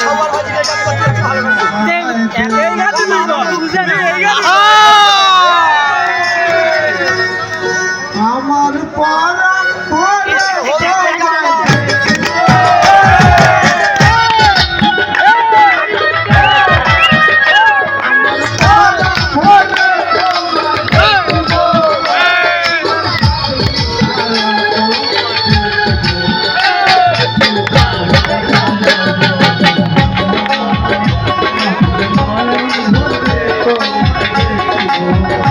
সবার কাজ করতে ভালো না তোমায়